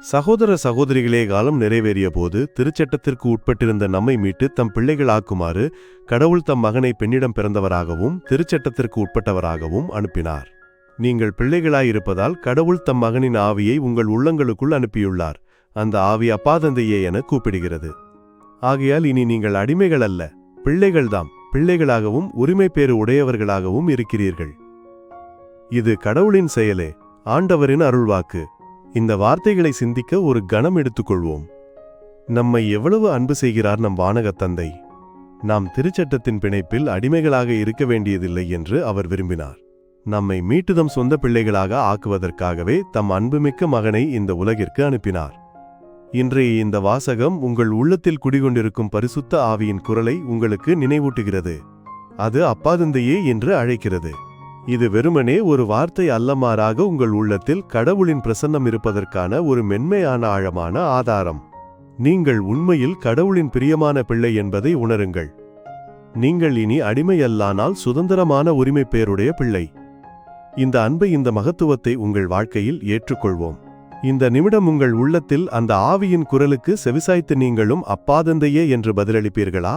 சகோதர சகோதரிகளே காலம் நிறைவேறிய போது திருச்சட்டத்திற்கு உட்பட்டிருந்த நம்மை மீட்டு தம் பிள்ளைகளாக்குமாறு கடவுள் தம் மகனை பெண்ணிடம் பிறந்தவராகவும் திருச்சட்டத்திற்கு உட்பட்டவராகவும் அனுப்பினார். நீங்கள் பிள்ளைகளாயிருப்பதால் கடவுள் தம் மகனின் ஆவியை உங்கள் உள்ளங்களுக்குள் அனுப்பியுள்ளார். அந்த ஆவி அப்பாதந்தையே என கூப்பிடுகிறது. ஆகையால் இனி நீங்கள் அடிமைகள் அல்ல பிள்ளைகள்தாம் பிள்ளைகளாகவும் உரிமை பேறு உடையவர்களாகவும் இருக்கிறீர்கள். இது கடவுளின் செயலே ஆண்டவரின் அருள்வாக்கு. இந்த வார்த்தைகளை சிந்திக்க ஒரு கணம் எடுத்துக்கொள்வோம். நம்மை எவ்வளவு அன்பு செய்கிறார் நம் வானகத் தந்தை. நாம் திருச்சட்டத்தின் பிணைப்பில் அடிமைகளாக இருக்க வேண்டியதில்லை என்று அவர் விரும்பினார். நம்மை மீட்டுதம் சொந்த பிள்ளைகளாக ஆக்குவதற்காகவே தம் அன்புமிக்க மகனை இந்த உலகிற்கு அனுப்பினார். இன்றைய இந்த வாசகம் உங்கள் உள்ளத்தில் குடிகொண்டிருக்கும் பரிசுத்த ஆவியின் குரலை உங்களுக்கு நினைவூட்டுகிறது. அது அப்பாதந்தையே என்று அழைக்கிறது. இது வெறுமனே ஒரு வார்த்தை அல்லமாறாக உங்கள் உள்ளத்தில் கடவுளின் பிரசன்னம் இருப்பதற்கான ஒரு மென்மையான ஆழமான ஆதாரம். நீங்கள் உண்மையில் கடவுளின் பிரியமான பிள்ளை என்பதை உணருங்கள். நீங்கள் இனி அடிமையல்லானால் சுதந்திரமான உரிமை பேருடைய பிள்ளை. இந்த அன்பை இந்த மகத்துவத்தை உங்கள் வாழ்க்கையில் ஏற்றுக்கொள்வோம். இந்த நிமிடம் உங்கள் உள்ளத்தில் அந்த ஆவியின் குரலுக்கு செவிசாய்த்து நீங்களும் அப்பாதந்தையே என்று பதிலளிப்பீர்களா?